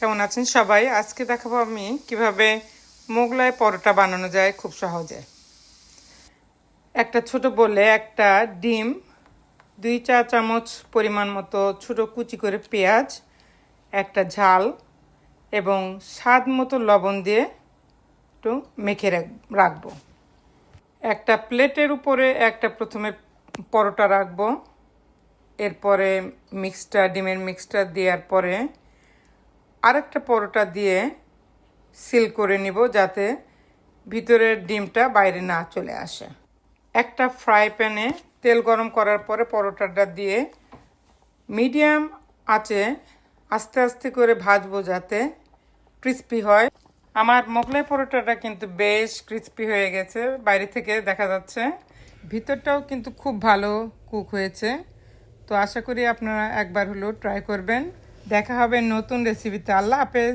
কেমন আছেন সবাই? আজকে দেখাবো আমি কীভাবে মোগলাই পরোটা বানানো যায় খুব সহজে। একটা ছোট বলে একটা ডিম, দুই চা চামচ পরিমাণ মতো ছোট কুচি করে পেঁয়াজ, একটা ঝাল এবং স্বাদ মতো লবণ দিয়ে একটু মেখে রাখ- রাখব। একটা প্লেটের উপরে একটা প্রথমে পরোটা রাখব। এরপরে মিক্সটা, ডিমের মিক্সটা দেওয়ার পরে আরেকটা পরোটা দিয়ে সিল করে নিব যাতে ভিতরের ডিমটা বাইরে না চলে আসে। একটা ফ্রাই প্যানে তেল গরম করার পরে পরোটাটা দিয়ে মিডিয়াম আঁচে আস্তে আস্তে করে ভাজবো যাতে ক্রিস্পি হয়। আমার মোগলাই পরোটাটা কিন্তু বেশ ক্রিস্পি হয়ে গেছে। বাইরে থেকে দেখা যাচ্ছে ভিতরটাও কিন্তু খুব ভালো কুক হয়েছে। তো আশা করি আপনারা একবার হলেও ট্রাই করবেন। দেখা হবে নতুন রেসিপিতে আল্লাহ হাফেজ।